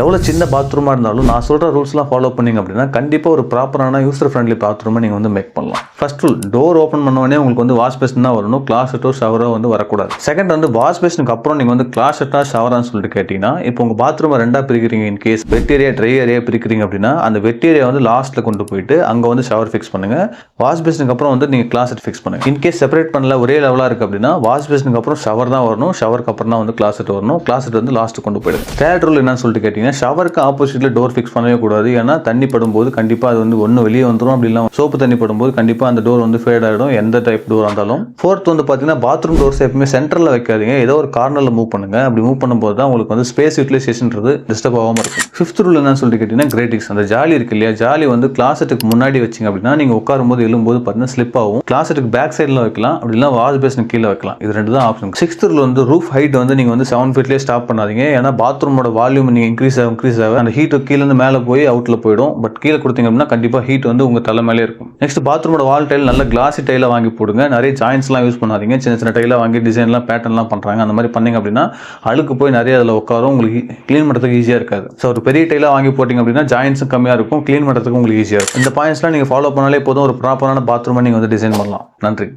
எவ்வளோ சின்ன பாத்ரூமாக இருந்தாலும் நான் சொல்கிற ரூல்ஸ்லாம் ஃபாலோ பண்ணிங்க அப்படின்னா கண்டிப்பாக ஒரு ப்ராப்பரான யூசர் ஃப்ரெண்ட்லி பாத்ரூமை நீங்கள் வந்து மேக் பண்ணலாம். ஃபர்ஸ்ட் ரூல் டோர் ஓப்பன் பண்ண உடனே உங்களுக்கு வந்து வாஷ் பேஷன் தான் வரணும். கிளாஸட்டோ ஷவரோ வந்து வரக்கூடாது. செகண்ட் வந்து வாஷ் பேஷனுக்கு அப்புறம் நீங்கள் வந்து கிளாஸட்டா ஷவரான்னு சொல்லிட்டு கேட்டிங்கன்னா இப்போ உங்கள் பாத்ரூமை ரெண்டாக பிரிக்கிறீங்க in case wet area dry area பிரிக்கிறீங்க அப்படின்னா அந்த வெட் ஏரியா வந்து லாஸ்ட்டில் கொண்டு போயிட்டு அங்கே வந்து ஷவர் ஃபிக்ஸ் பண்ணுங்க. வாஷ் பேஷனுக்கு அப்புறம் வந்து நீங்கள் கிளாஸட் ஃபிக்ஸ் பண்ணுங்க. இன் கேஸ் செப்பரேட் பண்ணல ஒரே லெவலாக இருக்குது அப்படின்னா வாஷ் பேஷனுக்கு அப்புறம் ஷவர் தான் வரணும். ஷவருக்கு அப்புறம் தான் வந்து கிளாஸட் வரணும். கிளாஸட் வந்து லாஸ்ட் கொண்டு போயிடுங்க. தேர்ட் ரூல் என்னன்னு சொல்லிட்டு கேட்டிங்கன்னா ஷவருக்கு ஆப்போசிட்டில் டோர் ஃபிக்ஸ் பண்ணவே கூடாது. ஏன்னா தண்ணி படும்போது கண்டிப்பாக அது வந்து ஒன்று வெளியே வந்துடும் அப்படி சோப்பு தண்ணி படும்போது கண்டிப்பாக அந்த டோர் வந்து ஃபேட் ஆகிடும் எந்த டைப் டோர் இருந்தாலும். ஃபோர்த் வந்து பார்த்தீங்கன்னா பாத்ரூம் டோர்ஸ் எப்பவுமே சென்டரில் வைக்காதீங்க. ஏதோ ஒரு கார்னரில் மூவ் பண்ணுங்க. அப்படி மூவ் பண்ணும்போது தான் உங்களுக்கு வந்து ஸ்பேஸ் யூட்டிலைசேஷன்றது டிஸ்டர்ப் ஆகாமல் இருக்கும். ஃபிஃப்த் ரூல் என்னன்னு சொல்லிட்டு கேட்டிங்கன்னா கிரேட்டிக்ஸ் அந்த ஜாலி இருக்கு இல்லையா? ஜாலி வந்து கிளாஸட்டுக்கு முன்னாடி வச்சிங்க அப்படின்னா நீங்கள் உட்காரும்போது எழும்போது பார்த்தீங்கன்னா ஸ்லிப் ஆகும். கிளாஸட்டுக்கு பேக் சைடில் வைக்கலாம். அப்படி வாஷ் பேஷனுக்கு கீழே வைக்கலாம். இது ரெண்டு தான் ஆப்ஷன் சிக்ஸ்த் ரூல் வந்து ரூஃப் ஹைட் வந்து நீங்கள் வந்து செவன் ஃபீட்லேயே ஸ்டாப் பண்ணாதீங்க. ஏன்னா பாத்ரூமோட வால்யூம் நீங்கள் இன்க்ரீஸ் ஆகும் இன்க்ரீஸ் ஆகும் அந்த ஹீட் கீழேருந்து மேலே போய் அவுட்டில் போயிடும். பட் கீழே கொடுத்தீங்க அப்படின்னா கண்டிப்பாக ஹீட் வந்து உங்கள் தலை மேலே இருக்கும். நெக்ஸ்ட் பாத்ரூமோட வால் டைல் நல்ல கிளாசி டைலாக வாங்கி போடுங்க. நிறைய ஜாயின்ஸ்லாம் யூஸ் பண்ணாதீங்க. சின்ன சின்ன டைலாக வாங்கி டிசைன்லாம் பேட்டர்ன்லாம் பண்ணுறாங்க அந்த மாதிரி பண்ணீங்க அப்படின்னா அழுக்கு போய் நிறைய அதில் உட்காரும். உங்களுக்கு e- க்ளீன் பண்ணுறதுக்கு ஈஸியாக இருக்காது. ஸோ ஒரு பெரிய டைலாக வாங்கி போட்டிங்க அப்படின்னா ஜாயின்ஸும் கம்மியாக இருக்கும். க்ளீன் பண்ணுறதுக்கு உங்களுக்கு ஈஸியாக இருக்கும். இந்த பாயிண்ட்ஸ்லாம் நீங்கள் ஃபாலோ பண்ணாலே போதும். ஒரு ப்ராப்பரான பாத்ரூமை நீங்கள் வந்து டிசைன் பண்ணலாம். நன்றி.